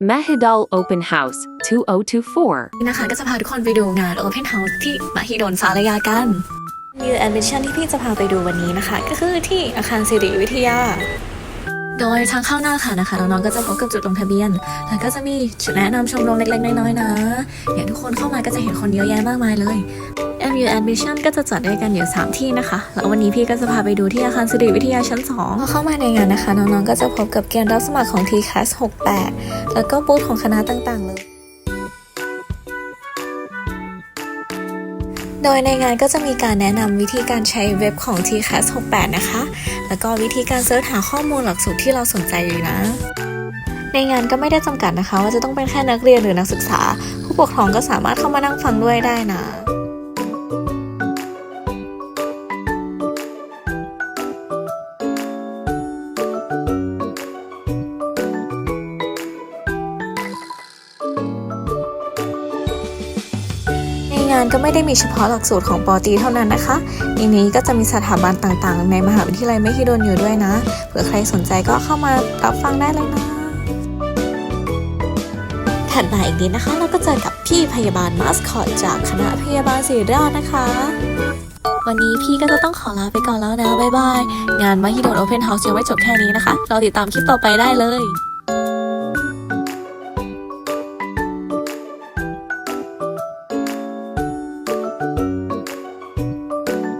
Mahidol Open House 2024. นี่นะคะก็จะพาทุกคนไปดูงาน Open House ที่มหิดลสารยากัน New Admission ที่พี่จะพาไปดูวันนี้นะคะ ก็คือที่อาคารสิริวิทยา โดยทางเข้าหน้าค่ะนะคะน้องๆก็จะพบกับจุดลงทะเบียน แล้วก็จะมีจุดแนะนำชมรมเล็กๆน้อยๆนะอย่างทุกคนเข้ามาก็จะเห็นคนเยอะแยะมากมายเลย MU Admission ก็จะจัดด้วยกันอยู่ 3 ที่นะคะ แล้ววันนี้พี่ก็จะพาไปดูที่อาคารสิริวิทยาชั้น 2 พอเข้ามาในงานนะคะ น้องๆ ก็จะพบกับเกณฑ์รับสมัครของ TCAS 68 แล้วก็บูธของคณะต่างๆเลย โดยในงานก็จะมีการแนะนำวิธีการใช้เว็บของ TCAS 68 นะคะ แล้วก็วิธีการเสิร์ชหาข้อมูลหลักสูตรที่เราสนใจอยู่นะ ในงานก็ไม่ได้จำกัดนะคะ ว่าจะต้องเป็นแค่นักเรียนหรือนักศึกษา ผู้ปกครองก็สามารถเข้ามานั่งฟังด้วยได้นะานก็ไม่ได้มีเฉพาะหลักสูตรของปอตีเท่านั้นนะคะในนี้ก็จะมีสถาบันต่างๆ ในมหาวิทยาลัยมหิดลอยู่ด้วยนะ เผื่อใครสนใจก็เข้ามารับฟังได้เลยนะถัดมาอีกนิดนะคะ เราก็เจอกับพี่พยาบาลมาสคอตจากคณะพยาบาลศิริราชนะคะ วันนี้พี่ก็จะต้องขอลาไปก่อนแล้วนะ บ๊ายบาย งานมหิดลโอเพนเฮาส์ยังไม่จบแค่นี้นะคะ เราติดตามคลิปต่อไปได้เลย